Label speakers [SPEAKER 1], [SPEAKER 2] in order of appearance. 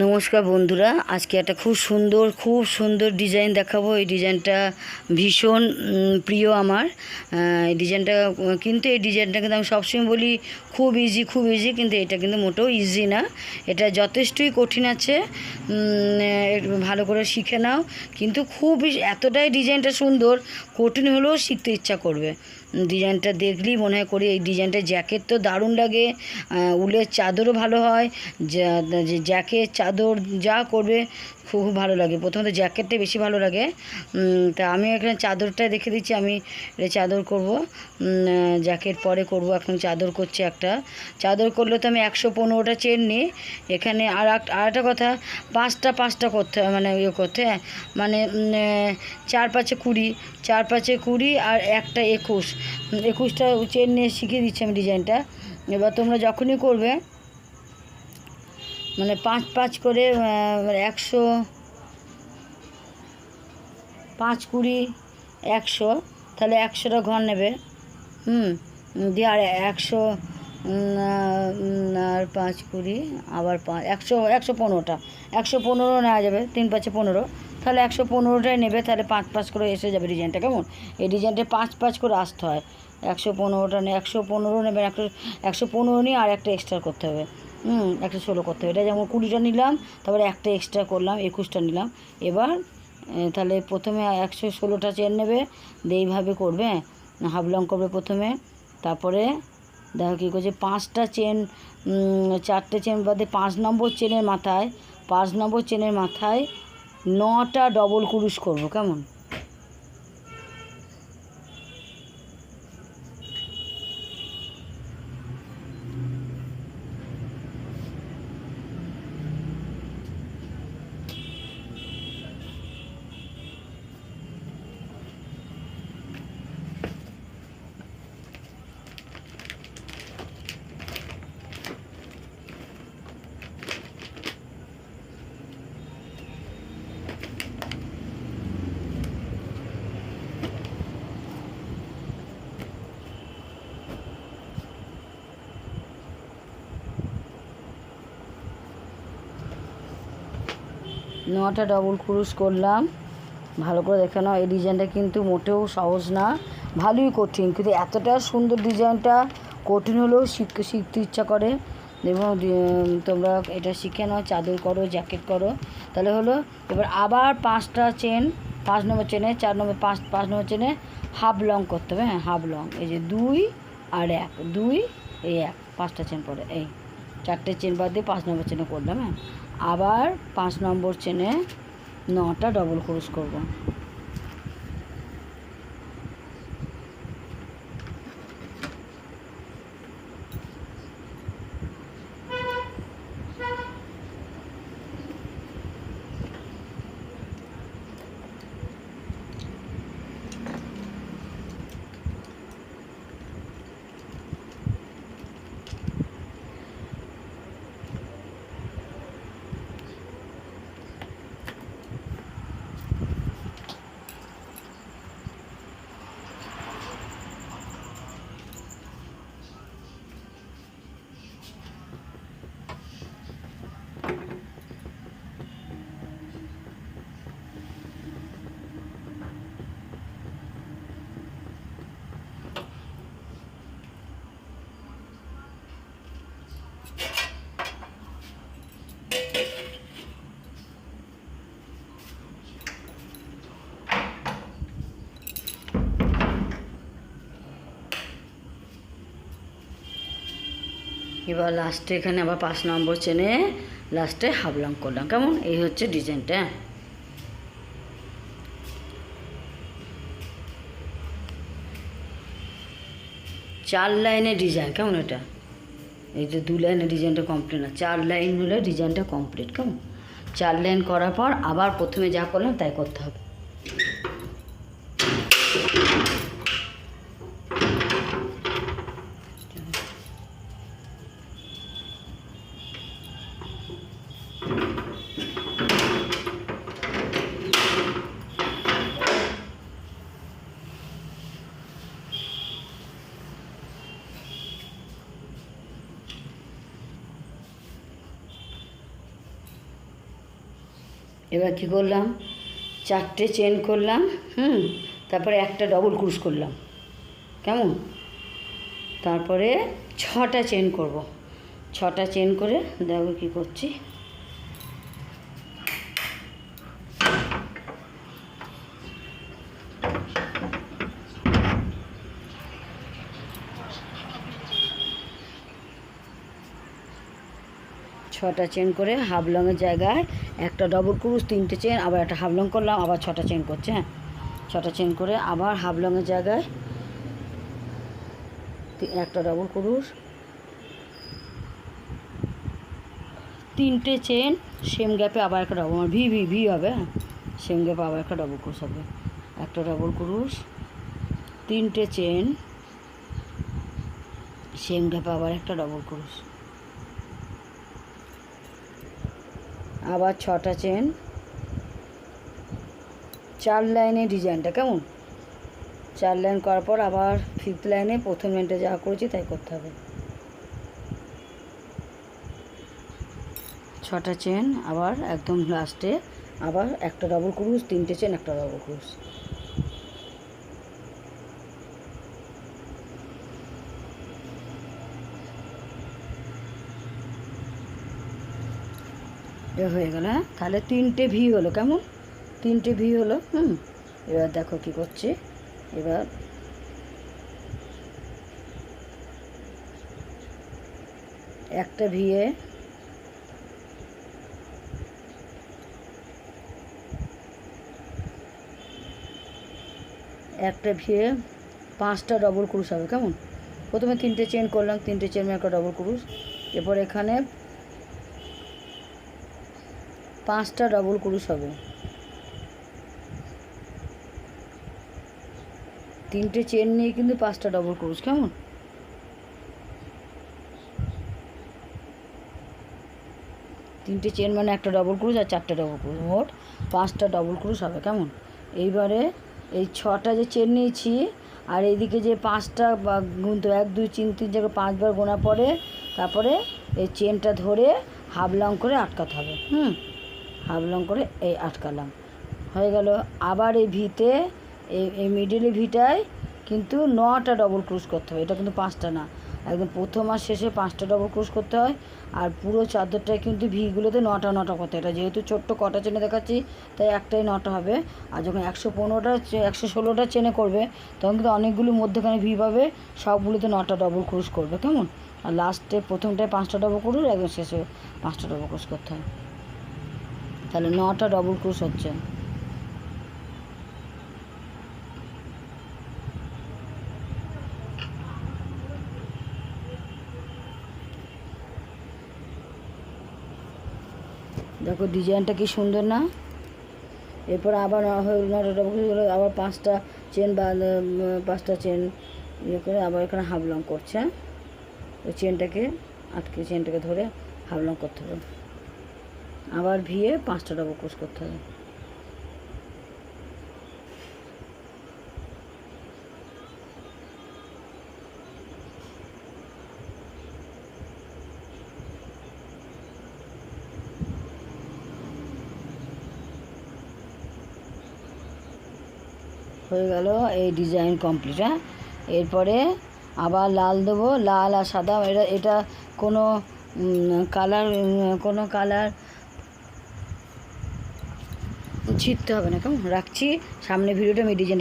[SPEAKER 1] নমস্কার বন্ধুরা, আজকে একটা খুব সুন্দর খুব সুন্দর ডিজাইন দেখাবো। এই ডিজাইনটা ভীষণ প্রিয় আমার। এই ডিজাইনটা কিন্তু এই ডিজাইনটা কিন্তু আমি সবসময় বলি, খুব ইজি খুব ইজি কিন্তু এটা কিন্তু মোটেও ইজি না। এটা যথেষ্টই কঠিন আছে ভালো করে শিখে নাও। কিন্তু খুব এতটাই ডিজাইনটা সুন্দর, কঠিন হলেও শিখতে ইচ্ছা করবে। ডিজাইনটা দেখলেই মনে হয় করি এই ডিজাইনটা জ্যাকেট তো দারুণ লাগে উলের চাদরও ভালো হয় জ্যাকেট চাদর যা করবে খুব ভালো লাগে। প্রথমত জ্যাকেটটাই বেশি ভালো লাগে। তা আমি এখানে চাদরটা দেখে দিচ্ছি, আমি চাদর করব। জ্যাকেট পরে করব, এখন চাদর করছি একটা। চাদর করলে তো আমি একশো পনেরোটা চেন নিই। এখানে আর এক, আর একটা কথা, পাঁচটা পাঁচটা করতে মানে ইয়ে করতে মানে চার পাঁচে কুড়ি, চার পাঁচে কুড়ি আর একটা একুশ। একুশটা চেন নিয়ে শিখিয়ে দিচ্ছি আমি ডিজাইনটা এবার তোমরা যখনই করবে মানে পাঁচ পাঁচ করে মানে একশো, পাঁচ কুড়ি, একশো, তাহলে একশোটা ঘর নেবে। হুম, দিয়ে আর একশো আর পাঁচ কুড়ি, আবার পাঁচ একশো একশো পনেরোটা। একশো পনেরো নেওয়া যাবে, তিন পাঁচে পনেরো। তাহলে একশো পনেরোটাই নেবে, তাহলে পাঁচ পাঁচ করে এসে যাবে ডিজাইনটা, কেমন? এই ডিজাইনটা পাঁচ পাঁচ করে আসতে হয়। একশো পনেরোটা নেই একশো পনেরো নেবেন, একশো একশো পনেরো নিয়ে আর একটা এক্সট্রা করতে হবে। হুম, একটা ষোলো করতে হবে। এটা যেমন কুড়িটা নিলাম, তারপরে একটা এক্সট্রা করলাম, একুশটা নিলাম। এবার তাহলে প্রথমে একশো ষোলোটা চেন নেবে, দিয়ে এইভাবে করবে হাফ লং করবে প্রথমে। তারপরে, দেখো কী করছে, পাঁচটা চেন চারটে চেন বাদে পাঁচ নম্বর চেনের মাথায়, পাঁচ নম্বর চেনের মাথায় নটা ডবল কুরুশ করব, কেমন? নটা ডবল ক্রুশ করলাম। ভালো করে দেখে নাও, এই ডিজাইনটা কিন্তু মোটেও সহজ না, ভালোই কঠিন, কিন্তু এতটা সুন্দর ডিজাইনটা কঠিন হলেও শিখতে শিখতে ইচ্ছা করে। এবং তোমরা এটা শিখে নাও, চাদর করো জ্যাকেট করো। তাহলে হলো, এবার আবার পাঁচটা চেন পাঁচ নম্বর চেনে চার নম্বর পাঁচ পাঁচ নম্বর চেনে হাফ লং করতে হবে হ্যাঁ হাফ লং এই যে দুই আর এক, দুই, এই এক, পাঁচটা চেন পরে, এই চারটে চেন বাদ দিয়ে পাঁচ নম্বর চেনে করলাম হ্যাঁ। আবার পাঁচ নম্বর চেনে নটা ডবল ক্রোশ করব। এবার লাস্টে এখানে আবার পাঁচ নম্বর চেনে লাস্টে হাফ লং করলাম। কেমন? এই হচ্ছে ডিজাইনটা চার লাইনের ডিজাইন কেমন এটা? এই যে দু লাইনের ডিজাইনটা কমপ্লিট না, চার লাইন হলে ডিজাইনটা কমপ্লিট কেমন? চার লাইন করার পর আবার প্রথমে যা করলাম তাই করতে হবে। এবার কি করলাম? চারটে চেন করলাম, হুম? তারপরে একটা ডবল ক্রুশ করলাম। কেমন? তারপরে ছটা চেন করব। ছটা চেন করে দেখো কি করছি। ছটা চেন করে হাফ লংয়ের জায়গায় একটা ডবল ক্রুশ তিনটে চেন আবার একটা হাফ লং করলাম, আবার ছটা চেন করছে হ্যাঁ? ছটা চেন করে আবার হাফ লংয়ের জায়গায় একটা ডবল ক্রুশ তিনটে চেন সেম গ্যাপে আবার একটা ডবল ভি ভি ভি হবে হ্যাঁ? সেম গ্যাপে আবার একটা ডবল ক্রুশ হবে। একটা ডবল ক্রুশ তিনটে চেন সেম গ্যাপে আবার একটা ডবল ক্রুশ আবার ছটা চেন। চার লাইনে ডিজাইনটা কেমন? চার লাইন করার পর আবার ফিফথ লাইনে প্রথম লাইনটা যা করেছি তাই করতে হবে। ছটা চেন আবার একদম লাস্টে আবার একটা ডবল ক্রুজ তিনটে চেন, একটা ডবল ক্রুজ হয়ে গেল হ্যাঁ? তাহলে তিনটে ভি হলো, কেমন? তিনটে ভি হলো, হুম? এবার দেখো কি করছে, এবার একটা ভিয়ে একটা ভিয়ে পাঁচটা ডবল ক্রুশ হবে, কেমন? প্রথমে তিনটে চেন করলাম, তিনটে চেন একটা ডবল ক্রুশ এরপর এখানে পাঁচটা ডবল ক্রুশ হবে। তিনটে চেন নিয়ে কিন্তু পাঁচটা ডবল ক্রুশ কেমন? তিনটে চেন মানে একটা ডবল ক্রুশ আর চারটে ডবল ক্রুশ মোট পাঁচটা ডবল ক্রুশ হবে, কেমন? এইবারে এই ছটা যে চেন নিয়েছি আর এইদিকে যে পাঁচটা বা গুনতে এক, দুই, তিন তিন জায়গায় পাঁচবার গোনা পরে তারপরে এই চেনটা ধরে হাফ লং করে আটকাতে হবে, হুম? হাফ লং করে এই আটকালাম। হয়ে গেল আবার এই ভিতে, এই মিডিলে ভিটায় কিন্তু নটা ডবল ক্রুশ করতে হবে এটা কিন্তু পাঁচটা না। একদম প্রথম আর শেষে পাঁচটা ডবল ক্রুশ করতে হয়। আর পুরো চাদরটায় কিন্তু ভিগুলোতে নটা নটা করতে এটা যেহেতু ছোট্ট কটা চেনে দেখাচ্ছি, তাই একটাই নটা হবে। আর যখন একশো পনেরোটা একশো ষোলোটা চেনে করবে, তখন কিন্তু অনেকগুলো মধ্যেখানে ভি পাবে। সবগুলোতে নটা ডবল ক্রুশ করবে। কেমন? আর লাস্টে প্রথমটায় পাঁচটা ডবল ক্রুশ একদম শেষে পাঁচটা ডবল ক্রুশ করতে হয়। তাহলে নটা ডবল ক্রুশ হচ্ছে। দেখো ডিজাইনটা কি সুন্দর না? এরপর আবার নটা ডবল ক্রুশ আবার পাঁচটা চেন বা পাঁচটা চেন ইয়ে করে আবার এখানে হাফ লং করছে? ওই চেনটাকে আটকে চেনটাকে ধরে হাফ লং করতে হবে। আবার ভিয়ে পাঁচটা ডবল ক্রুশ করতে হবে। হয়ে গেল এই ডিজাইন কমপ্লিট হ্যাঁ? এরপরে আবার লাল দেবো, লাল আর সাদা, এটা এটা কোনো কালার কোনো কালার ছিটতে হবে না কেমন? রাখছি সামনে ভিডিওটা আমি ডিজাইন